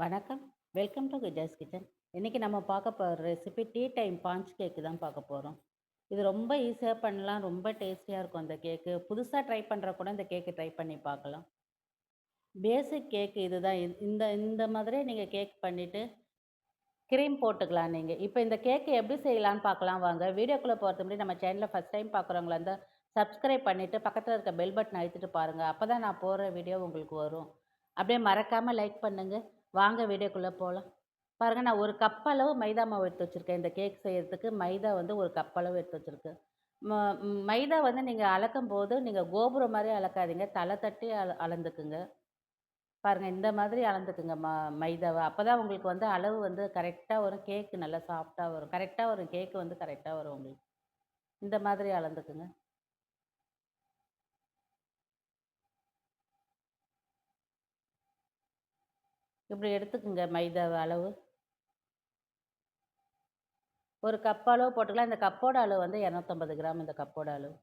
வணக்கம். Welcome to குஜாஸ் kitchen. இன்றைக்கி நம்ம பார்க்க போகிற recipe tea time sponge cake தான் பார்க்க போகிறோம் இது ரொம்ப ஈஸியாக பண்ணலாம். ரொம்ப டேஸ்டியாக இருக்கும் அந்த கேக்கு. புதுசாக ட்ரை பண்ணுற கூட இந்த கேக்கு ட்ரை பண்ணி பார்க்கலாம். பேசிக் கேக்கு இதுதான். தான் இந்த இந்த மாதிரி நீங்கள் கேக் பண்ணிவிட்டு க்ரீம் போட்டுக்கலாம் நீங்கள் இப்போ இந்த கேக்கு எப்படி செய்யலான்னு பார்க்கலாம் வாங்க. வீடியோக்குள்ளே போகிறது முன்னாடி நம்ம சேனலில் ஃபர்ஸ்ட் டைம் பார்க்குறவங்களா இருந்தால் சப்ஸ்கிரைப் பண்ணிவிட்டு பக்கத்தில் இருக்க பெல் பட்டன் அழுத்திட்டு அப்போ தான் நான் போடுற வீடியோ உங்களுக்கு வரும். அப்படியே மறக்காமல் லைக் பண்ணுங்கள் வாங்க வீடியோக்குள்ளே போகலாம் பாருங்கள் நான் ஒரு கப் அளவு மைதா மாவு எடுத்து வச்சுருக்கேன் இந்த கேக் செய்கிறதுக்கு மைதா வந்து ஒரு கப் அளவு எடுத்து வச்சுருக்கேன் ம மைதா வந்து நீங்கள் அளக்கும் போது நீங்கள் கோபுரம் மாதிரி அளக்காதீங்க. தலை தட்டி அள அளந்துக்குங்க. பாருங்கள் இந்த மாதிரி அளந்துக்குங்க ம மைதாவை அப்போ தான் உங்களுக்கு வந்து அளவு வந்து கரெக்டாக வரும். கேக்கு நல்லா சாஃப்டாக வரும். கரெக்டாக வரும். கேக்கு வந்து கரெக்டாக வரும் உங்களுக்கு. இந்த மாதிரி அளந்துக்குங்க. இப்படி எடுத்துக்குங்க மைதாவை அளவு. ஒரு கப் அளவு போட்டுக்கலாம். இந்த கப்போட அளவு வந்து 250 கிராம் இந்த கப்போட அளவு.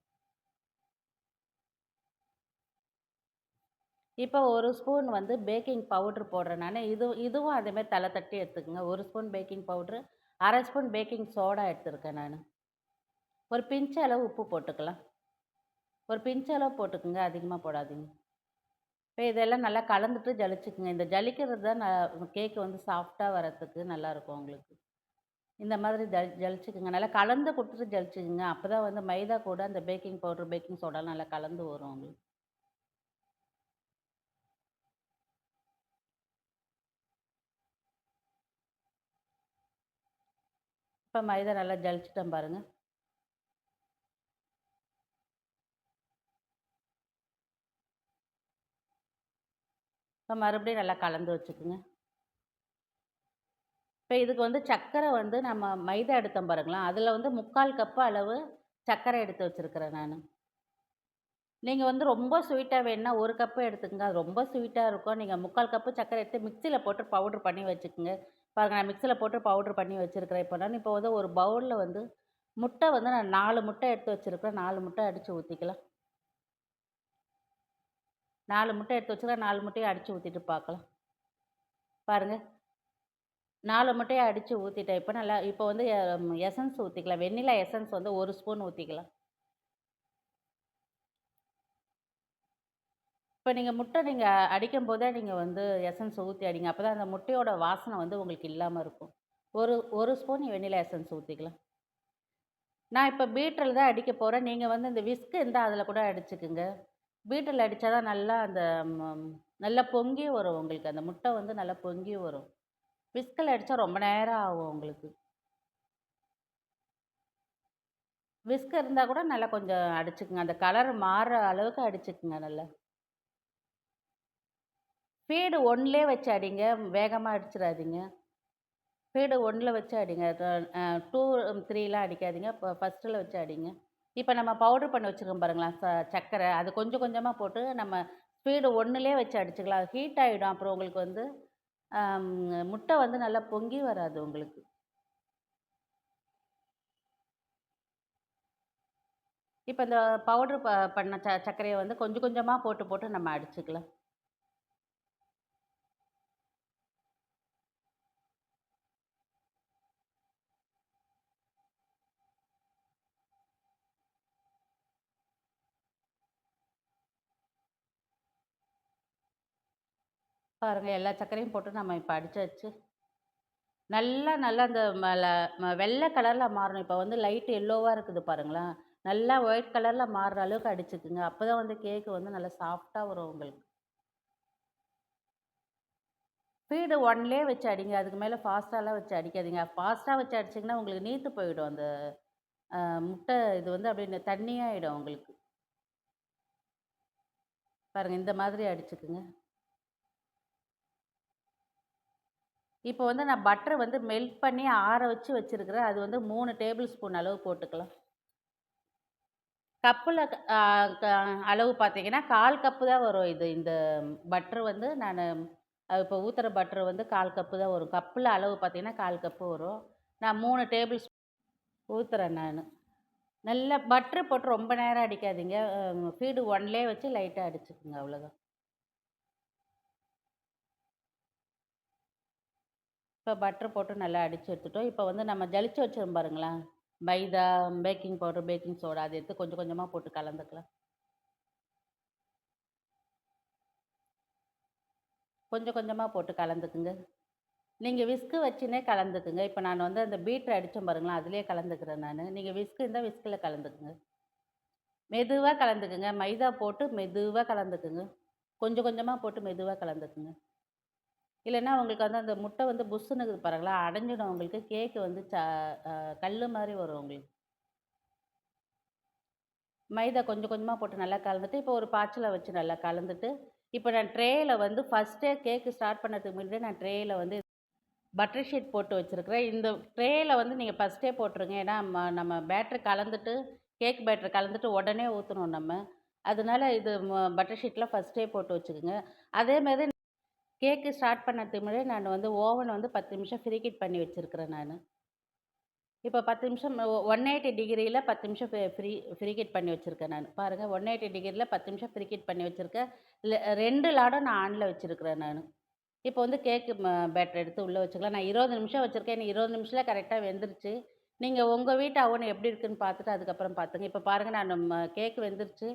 இப்போ ஒரு ஸ்பூன் வந்து பேக்கிங் பவுடர் போடுறேன் நான் இது இதுவும் அதேமாதிரி தலை தட்டி எடுத்துக்கோங்க ஒரு ஸ்பூன் பேக்கிங் பவுடர், அரை ஸ்பூன் பேக்கிங் சோடா எடுத்திருக்கேன் நான் ஒரு பிஞ்ச் அளவு உப்பு போட்டுக்கலாம். ஒரு பிஞ்ச் அளவு போட்டுக்கோங்க அதிகமாக போடாதீங்க. இப்போ இதெல்லாம் நல்லா கலந்துட்டு ஜலிச்சுக்குங்க. இந்த ஜலிக்கிறது தான் நான் கேக் வந்து சாஃப்டாக வரத்துக்கு நல்லாயிருக்கும் உங்களுக்கு. இந்த மாதிரி ஜ ஜலிச்சுக்குங்க. நல்லா கலந்து கொடுத்துட்டு ஜலிச்சுக்குங்க. அப்பதான் வந்து மைதா கூட அந்த பேக்கிங் பவுடர், பேக்கிங் சோடாலாம் நல்லா கலந்து வரும் உங்களுக்கு. இப்போ மைதா நல்லா ஜலிச்சிட்டேன் பாருங்கள் இப்போ மறுபடியும் நல்லா கலந்து வச்சுக்குங்க. இப்போ இதுக்கு வந்து சர்க்கரை வந்து நம்ம மைதா எடுத்தோம் பாருங்களேன், அதில் வந்து முக்கால் கப்பு அளவு சர்க்கரை எடுத்து வச்சிருக்கிறேன் நான் நீங்கள் வந்து ரொம்ப ஸ்வீட்டாக வேணும்னா 1 கப் எடுத்துக்கங்க. அது ரொம்ப ஸ்வீட்டாக இருக்கும். நீங்கள் முக்கால் கப்பு சர்க்கரை எடுத்து மிக்சியில் போட்டு பவுடர் பண்ணி வச்சுக்கோங்க பாருங்க நான் மிக்சியில் போட்டு பவுடர் பண்ணி வச்சுருக்கிறேன் இப்போ நான் இப்போ வந்து ஒரு பவுலில் வந்து முட்டை வந்து நான் நாலு முட்டை எடுத்து வச்சிருக்கிறேன். நாலு முட்டை அடித்து ஊற்றிக்கலாம் நாலு முட்டை எடுத்து வச்சுக்கலாம் நாலு முட்டையை அடித்து ஊற்றிட்டு பார்க்கலாம். பாருங்கள் நாலு முட்டையை அடித்து ஊற்றிட்டேன் இப்போ நல்லா இப்போ வந்து எசன்ஸ் ஊற்றிக்கலாம் வெண்ணிலா எசன்ஸ் வந்து ஒரு ஸ்பூன் ஊற்றிக்கலாம் இப்போ நீங்கள் முட்டை நீங்கள் அடிக்கும் போதே நீங்கள் வந்து எசன்ஸ் ஊற்றி அடிங்க. அப்பதான் அந்த முட்டையோட வாசனை வந்து உங்களுக்கு இல்லாமல் இருக்கும். ஒரு ஒரு ஸ்பூன் வெண்ணிலா எசன்ஸ் ஊற்றிக்கலாம் நான் இப்போ பீட்ரில் தான் அடிக்க போகிறேன் நீங்கள் வந்து இந்த விஸ்க் இருந்தால் அதில் கூட அடிச்சுக்குங்க. பீட்டர்ல அடித்தா தான் நல்லா அந்த நல்லா பொங்கி வரும் உங்களுக்கு. அந்த முட்டை வந்து நல்லா பொங்கி வரும். விஸ்கில் அடித்தா ரொம்ப நேரம் ஆகும் உங்களுக்கு. விஸ்க் இருந்தால் கூட நல்லா கொஞ்சம் அடிச்சுக்குங்க. அந்த கலர் மாறுற அளவுக்கு அடிச்சுக்குங்க நல்லா. ஃபீடு 1லயே வச்சு அடிங்க. வேகமாக அடிச்சிடாதீங்க ஃபீடு ஒன்றில் வச்சு அடிங்க. டூ த்ரீலாம் அடிக்காதீங்க. இப்போ ஃபஸ்ட்டில் வச்சு அடிங்க. இப்போ நம்ம பவுடர் பண்ணி வச்சிருக்கோம் பாருங்களேன், ச சர்க்கரை. அது கொஞ்சம் கொஞ்சமாக போட்டு நம்ம ஸ்பீடு ஒன்றுலே வச்சு அடிச்சுக்கலாம். ஹீட் ஆகிடும் அப்புறம் உங்களுக்கு வந்து முட்டை வந்து நல்லா பொங்கி வராது உங்களுக்கு. இப்போ இந்த பவுடர் ப பண்ண ச சர்க்கரையை வந்து கொஞ்சம் கொஞ்சமாக போட்டு போட்டு நம்ம அடிச்சுக்கலாம். பாருங்கள் எல்லா சர்க்கரையும் போட்டு நம்ம இப்போ அடித்தாச்சு நல்லா நல்லா அந்த வெள்ளை கலரில் மாறணும். இப்போ வந்து லைட் எல்லோவாக இருக்குது பாருங்களேன். நல்லா ஒயிட் கலரில் மாறுற அளவுக்கு அடிச்சுக்குங்க. அப்போ தான் வந்து கேக்கு வந்து நல்லா சாஃப்டாக வரும் உங்களுக்கு. ஸ்பீடு ஒன்லேயே வச்சு அடிங்க. அதுக்கு மேலே ஃபாஸ்ட்டாலாம் வச்சு அடிக்காதீங்க. ஃபாஸ்ட்டாக வச்சு அடிச்சீங்கன்னா உங்களுக்கு நீத்து போயிடும். அந்த முட்டை இது வந்து அப்படியே தண்ணியாகிடும் உங்களுக்கு. பாருங்கள் இந்த மாதிரி அடிச்சுக்குங்க. இப்போ வந்து நான் பட்டர் வந்து மெல்ட் பண்ணி ஆற வச்சு வச்சுருக்கிறேன் அது வந்து மூணு டேபிள் ஸ்பூன் அளவு போட்டுக்கலாம். கப்பில் க அளவு பார்த்தீங்கன்னா, 1/4 கப்பு தான் வரும் இது. இந்த பட்டர் வந்து நான் இப்போ ஊற்றுற பட்டர் வந்து 1/4 கப்பு தான் வரும். கப்பில் அளவு பார்த்தீங்கன்னா 1/4 கப்பு வரும். நான் மூணு டேபிள் ஸ்பூன் ஊற்றுறேன் நான் நல்லா பட்டர் போட்டு ரொம்ப நேரம் அடிக்காதீங்க. ஃபீடு ஸ்பீடு 1லயே வச்சு லைட்டாக அடிச்சுக்குங்க அவ்வளோதான். இப்போ பட்டர் போட்டு நல்லா அடித்து எடுத்துட்டோம். இப்போ வந்து நம்ம ஜலிச்சு வச்சோம் பாருங்களேன். Maida, baking powder, baking soda அதை எடுத்து கொஞ்சம் கொஞ்சமாக போட்டு கலந்துக்கலாம். கொஞ்சம் கொஞ்சமாக போட்டு கலந்துக்குங்க. நீங்கள் விஸ்கு வச்சுனே கலந்துக்குங்க. இப்போ நான் வந்து அந்த பீட்டர் அடித்தோம் பாருங்களேன், அதிலே கலந்துக்கிறேன் நான் நீங்கள் விஸ்கு இருந்தால் விஸ்கில் கலந்துக்குங்க. மெதுவாக கலந்துக்குங்க. மைதா போட்டு மெதுவாக கலந்துக்குங்க. கொஞ்சம் கொஞ்சமாக போட்டு மெதுவாக கலந்துக்குங்க. இல்லைன்னா உங்களுக்கு வந்து அந்த முட்டை வந்து புஷ்ஷுனுக்கு பாருங்களா, அடைஞ்சிடும் உங்களுக்கு. கேக்கு வந்து ச கல் மாதிரி வரும் உங்களுக்கு. மைதா கொஞ்சம் கொஞ்சமாக போட்டு நல்லா கலந்துட்டு, இப்போ ஒரு பாய்ச்சலை வச்சு நல்லா கலந்துட்டு, இப்போ நான் ட்ரேயில் வந்து ஃபர்ஸ்ட்டே கேக்கு ஸ்டார்ட் பண்ணதுக்கு முன்னாடியே நான் ட்ரேயில் வந்து பட்டர் ஷீட் போட்டு வச்சுருக்கிறேன் இந்த ட்ரேயில் வந்து நீங்கள் ஃபர்ஸ்ட்டே போட்டுருங்க. ஏன்னா, நம்ம பேட்டர் கலந்துட்டு, கேக் பேட்ரு கலந்துட்டு உடனே ஊற்றணும் நம்ம. அதனால இது பட்டர் ஷீட்லாம் ஃபர்ஸ்ட்டே போட்டு வச்சுக்கோங்க. அதே கேக்கு ஸ்டார்ட் பண்ணதுக்கு முன்னாடி நான் வந்து ஓவன் வந்து 10 நிமிஷம் ப்ரீஹீட் பண்ணி வச்சுருக்கிறேன் நான் இப்போ 10 நிமிஷம் ஒ 180 டிகிரில 10 நிமிஷம் ஃப்ரீ ஃப்ரீ ப்ரீஹீட் பண்ணி வச்சிருக்கேன் நானு. பாருங்க 180 டிகிரில 10 நிமிஷம் ப்ரீஹீட் பண்ணி வச்சுருக்கேன் ரெண்டு லாடும் நான் ஆனில் வச்சுருக்கிறேன் நான் இப்போ வந்து கேக்கு பேட்டர் எடுத்து உள்ளே வச்சுக்கலாம். நான் 20 நிமிஷம் வச்சுருக்கேன் எனக்கு 20 நிமிஷத்துல கரெக்ட்டா வெந்துருச்சு. நீங்கள் உங்கள் வீட்டு அவன் எப்படி இருக்குன்னு பார்த்துட்டு அதுக்கப்புறம் பார்த்துங்க. இப்போ பாருங்கள் நான் ம வெந்துருச்சு.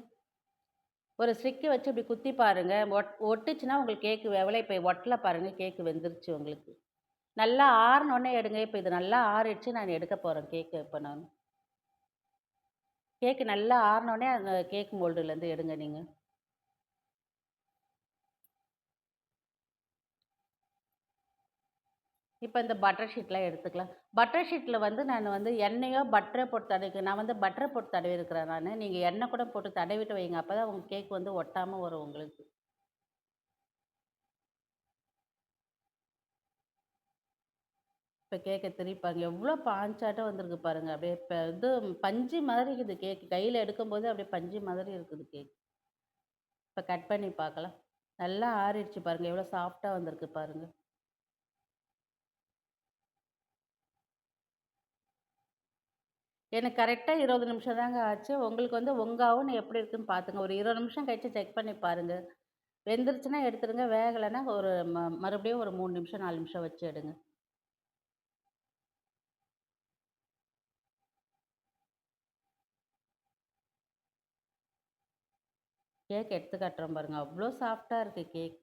ஒரு ஸ்டிக்கை வச்சு இப்படி குத்தி பாருங்கள் ஒட் ஒட்டுச்சுன்னா உங்களுக்கு கேக்கு வேவல. இப்போ ஒட்டல பாருங்க கேக்கு வெந்துருச்சு உங்களுக்கு. நல்லா ஆறுனோனே எடுங்க. இப்போ இது நல்லா ஆறிடுச்சு. நான் எடுக்க போகிறேன் கேக்கு இப்போ நான் கேக்கு நல்லா ஆறினோடனே அந்த கேக் மோல்டுலேருந்து எடுங்க நீங்கள் இப்போ இந்த பட்டர் ஷீட்லாம் எடுத்துக்கலாம். பட்டர் ஷீட்டில் வந்து நான் வந்து எண்ணெயோ, பட்டரை போட்டு தடவிக்க நான் வந்து பட்டர் போட்டு தடவிருக்கிறேன் நான் நீங்கள் எண்ணெய் கூட போட்டு தடவிட்டு வைங்க. அப்போ தான் உங்கள் கேக் வந்து ஒட்டாமல் வரும் உங்களுக்கு. இப்போ கேக்கை திருப்பி எவ்வளோ பாஞ்சாட்டம் வந்திருக்கு பாருங்க. அப்படியே இப்போ இது பஞ்சு மாதிரி இருக்குது கேக். கையில் எடுக்கும்போது அப்படியே பஞ்சு மாதிரி இருக்குது கேக். இப்போ கட் பண்ணி பார்க்கலாம். நல்லா ஆறிடுச்சு பாருங்கள் எவ்வளோ சாஃப்டாக வந்திருக்கு பாருங்கள் எனக்கு கரெக்டாக இருபது நிமிஷம் தாங்க ஆச்சு. உங்களுக்கு வந்து உங்கள் அவன் எப்படி இருக்குன்னு பார்த்துங்க. ஒரு 20 நிமிஷம் கழிச்சு செக் பண்ணி பாருங்கள் வெந்துருச்சுன்னா எடுத்துருங்க. வேகலைன்னா ஒரு ம மறுபடியும் ஒரு மூணு நிமிஷம், நாலு நிமிஷம் வச்சு எடுங்க. கேக் எடுத்து காட்டுறோம் பாருங்கள் அவ்வளோ சாஃப்டாக இருக்குது கேக்.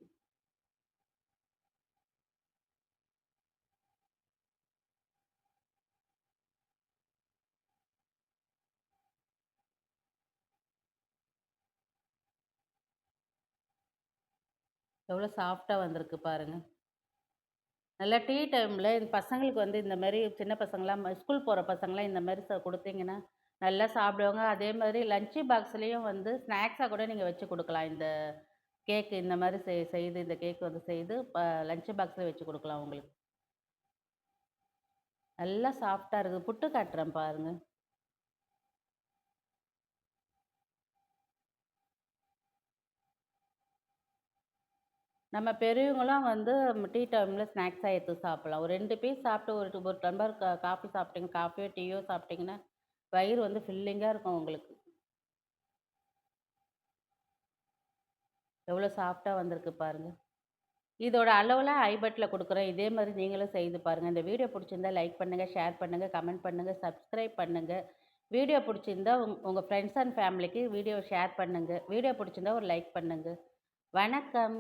எவ்வளோ சாஃப்டாக வந்திருக்கு பாருங்கள் நல்லா டீ டைமில் இந்த பசங்களுக்கு வந்து இந்த மாதிரி சின்ன பசங்களாம் ஸ்கூல் போகிற பசங்களாம் இந்த மாதிரி கொடுத்தீங்கன்னா நல்லா சாப்பிடுவாங்க. அதே மாதிரி லஞ்ச் பாக்ஸ்லேயும் வந்து ஸ்நாக்ஸாக கூட நீங்கள் வச்சு கொடுக்கலாம் இந்த கேக்கு இந்த மாதிரி செய் செய்து இந்த கேக் வந்து செய்து ப லஞ்ச் பாக்ஸில் வச்சு கொடுக்கலாம் உங்களுக்கு. நல்லா சாஃப்டாக இருக்குது புட்டு காட்டுறேன் பாருங்கள் நம்ம பெரியவங்கலாம் வந்து டீ டைமில் ஸ்நாக்ஸாக எடுத்து சாப்பிட்லாம். ஒரு ரெண்டு பீஸ் சாப்பிட்டு ஒரு ஒரு டம்ளர் காஃபி சாப்பிட்டீங்க காஃபியோ, டீயோ சாப்பிட்டீங்கன்னா, வயிறு வந்து ஃபில்லிங்காக இருக்கும் உங்களுக்கு. எவ்வளோ சாஃப்டாக வந்திருக்கு பாருங்கள் இதோட அளவில் ஐபட்டில் கொடுக்குறேன். இதே மாதிரி நீங்களும் செய்து பாருங்கள் இந்த வீடியோ பிடிச்சிருந்தா லைக் பண்ணுங்கள் ஷேர் பண்ணுங்கள் கமெண்ட் பண்ணுங்கள் சப்ஸ்கிரைப் பண்ணுங்கள் வீடியோ பிடிச்சிருந்தா உங் உங்கள் ஃப்ரெண்ட்ஸ் அண்ட் ஃபேமிலிக்கு வீடியோ ஷேர் பண்ணுங்கள் வீடியோ பிடிச்சிருந்தா ஒரு லைக் பண்ணுங்கள் வணக்கம்.